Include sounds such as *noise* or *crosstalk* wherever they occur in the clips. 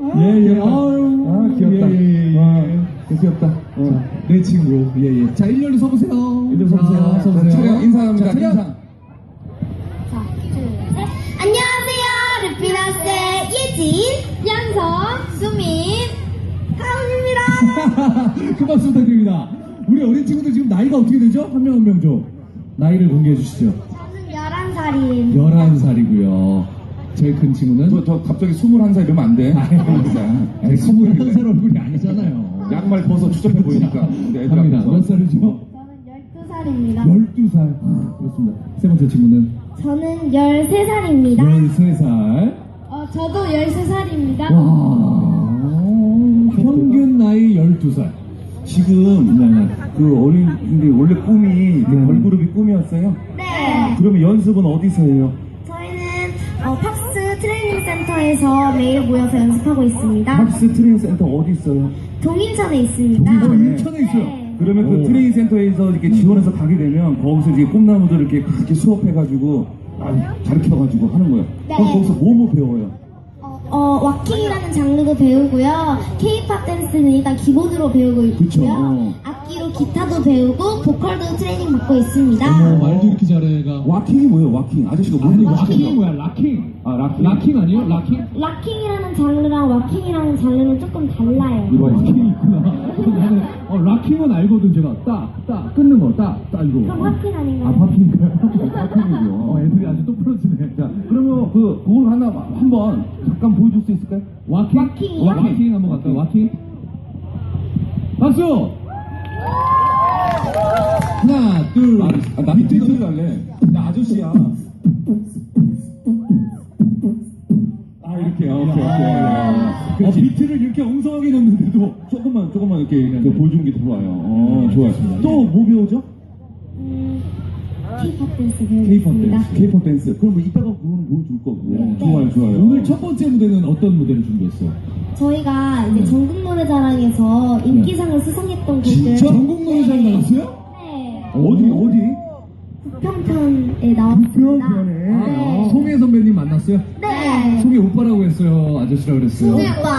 예, 예. 아유. 아, 귀엽다. 예, 예, 예. 와, 귀엽다. 어. 내 친구. 예, 예. 자, 일렬로 서보세요. 일렬로 서보세요. 자, 서보세요. 자, 차렷 인사합니다. 자. 인사. 자, 둘, 셋. 안녕하세요. 르피너스의 예진, 양성, 수민, 가은입니다. *laughs* 그 박수 부탁드립니다. 우리 어린 친구들 지금 나이가 어떻게 되죠? 한 명 한명 좀. 나이를 공개해 주시죠. 저는 11살이에요. 11살이고요. 제일 큰 친구는? 저, 저 갑자기 21살 이러면 안 돼. 아니, 21살 얼굴이 아니잖아요. 양말 벗어 추접해 보이니까. 근데 애들 갑니다. 앞에서. 몇 살이죠? 저는 12살입니다. 12살. 아, 그렇습니다. 세 번째 친구는? 저는 13살입니다. 13살. 어, 저도 13살입니다. 와. 평균 나이 12살. 지금 네. 그 어린이들 원래 꿈이 그 네. 걸그룹이 꿈이었어요? 네. 그러면 연습은 어디서 해요? 저희는 어, 팍스 트레이닝 센터에서 매일 모여서 연습하고 있습니다. 팝스 트레이닝 센터 어디 있어요? 동인천에 있습니다. 어, 동인천에. 인천에 있어요. 네. 그러면 그 오. 트레이닝 센터에서 이렇게 지원해서 가게 되면 거기서 이제 꿈나무들을 이렇게 이렇게 수업해가지고 아, 가르쳐가지고 하는 거예요. 네. 그럼 거기서 뭐 뭐 배워요? 어, 와킹이라는 장르도 배우고요. 케이팝 댄스는 일단 기본으로 배우고 그쵸, 있고요. 어. 악기로 기타도 배우고 보컬도 트레이닝 받고 있습니다. 어머, 말도 이렇게 잘해가. 와킹이 뭐예요? 와킹 아저씨가 아니, 모르는 와킹이 뭐야? 락킹. 아 락킹. 락킹 아니에요? 락킹? 락킹이라는 장르랑 와킹이라는 장르는 조금 달라요. 이거 락킹이 있구나. 나는, 어, 락킹은 알거든, 제가. 딱, 딱, 끊는 거, 딱, 딱 이거. 그럼 팝핀 아닌가요? 아? *laughs* 팝핀이죠. 어, 애들이 아주 똑부러지네. 자 그러면 그 그걸 하나 한번 잠깐 보여줄 수 있을까요? 와킹? 와킹이요? 와킹 한번 갈까요? 와킹? 박수! 하나, 둘, 아, 나 밑에 소리 날래. 나 아저씨야. 아 이렇게요. 오케이 오케이. 어. 비트를 이렇게 엉성하게 넣는데도. 조금만 조금만 이렇게, 이렇게 보여주는 게 좋아요. 어 좋아요. 좋습니다. 또뭐 배우죠? 음, 케이팝 댄스 K-pop. 댄스. K-pop 댄스. 그럼 뭐 이따가 그거는 보여줄 거고. 네. 좋아요 좋아요. 오늘 첫 번째 무대는 어떤 무대를 준비했어요? 저희가 이제 전국 노래자랑에서 인기상을 수상했던 곡들 전국 노래자랑 나갔어요? 네, 어디 어디? 부평편에 나왔습니다. 부평편에. 아, 네. 송혜 선배님 만났어요? 네. 송혜 오빠라고 했어요? 아저씨라고 그랬어요? 송혜 오빠.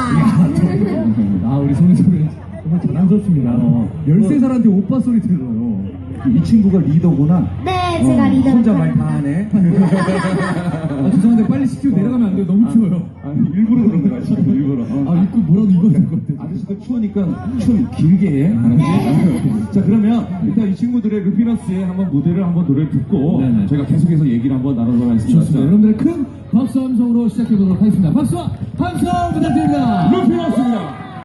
아, 우리 송혜 선배 정말 자랑스럽습니다. 어. 13살한테 오빠 소리 들어요. 이 친구가 리더구나. 네, 제가 어, 리더를 혼자 말 다. 하네. *laughs* 아, 죄송한데 빨리 시키고 내려가면 안 돼요. 너무 추워요. 아, 일부러 그런 거야, 지금 일부러. 어. 뭐라도 입어야 될것 같아요. 아저씨도 추우니까 춤 길게 해. 알았지? 자, 그러면 일단 이 친구들의 루피너스의 한번 무대를 한번 노래를 듣고 네네. 저희가 계속해서 얘기를 한번 나누도록 하겠습니다. 좋습니다. 여러분들의 큰 박수 함성으로 시작해보도록 하겠습니다. 박수와 함성 부탁드립니다.